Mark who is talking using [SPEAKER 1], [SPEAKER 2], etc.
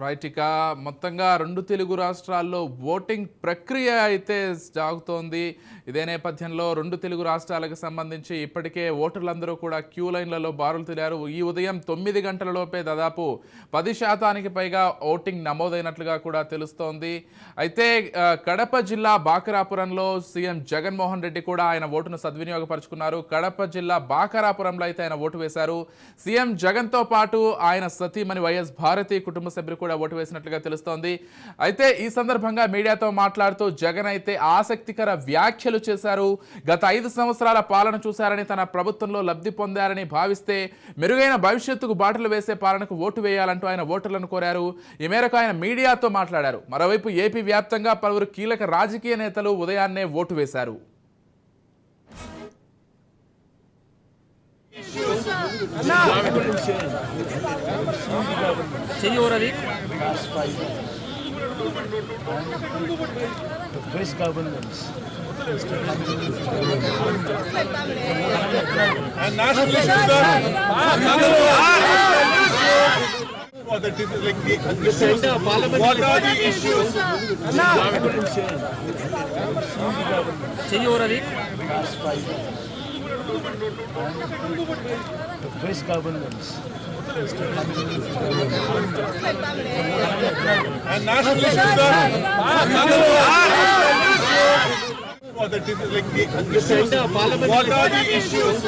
[SPEAKER 1] Right ఇక మొత్తంగా రెండు తెలుగు రాష్ట్రాల్లో ఓటింగ్ ప్రక్రియ అయితే సాగుతోంది. ఇదే నేపథ్యంలో రెండు తెలుగు రాష్ట్రాలకు సంబంధించి ఇప్పటికే ఓటర్లందరూ కూడా క్యూ లైన్లలో బారులు తిరిగారు. ఈ ఉదయం తొమ్మిది గంటలలోపే దాదాపు పది శాతానికి పైగా ఓటింగ్ నమోదైనట్లుగా కూడా తెలుస్తోంది. అయితే కడప జిల్లా బాకరాపురంలో సీఎం జగన్మోహన్ రెడ్డి కూడా ఆయన ఓటును సద్వినియోగపరుచుకున్నారు. కడప జిల్లా బాకరాపురంలో అయితే ఆయన ఓటు వేశారు. సీఎం జగన్తో పాటు ఆయన సతీమణి వైఎస్ భారతి కుటుంబ సభ్యులు కూడా ఓటు వేసినట్లుగా తెలుస్తోంది. అయితే ఈ సందర్భంగా మీడియాతో మాట్లాడుతూ జగన్ అయితే ఆసక్తికర వ్యాఖ్యలు చేశారు. గత ఐదు సంవత్సరాల పాలన చూశారని తన ప్రభుత్వంలో లబ్ధి పొందారని భావిస్తే మెరుగైన భవిష్యత్తుకు బాటలు వేసే పాలనకు ఓటు వేయాలంటూ ఆయన ఓటర్లను కోరారు. ఈ మేరకు ఆయన మీడియాతో మాట్లాడారు. మరోవైపు ఏపీ వ్యాప్తంగా పలువురు కీలక రాజకీయ నేతలు ఉదయాన్నే ఓటు వేశారు.
[SPEAKER 2] చెయ్యి last
[SPEAKER 3] five years. And governance.
[SPEAKER 4] And national issues the like what are the issues? Now, see you over.
[SPEAKER 2] Last five years.
[SPEAKER 3] First governance.
[SPEAKER 4] And national issues are that this is like the issues. What are the issues?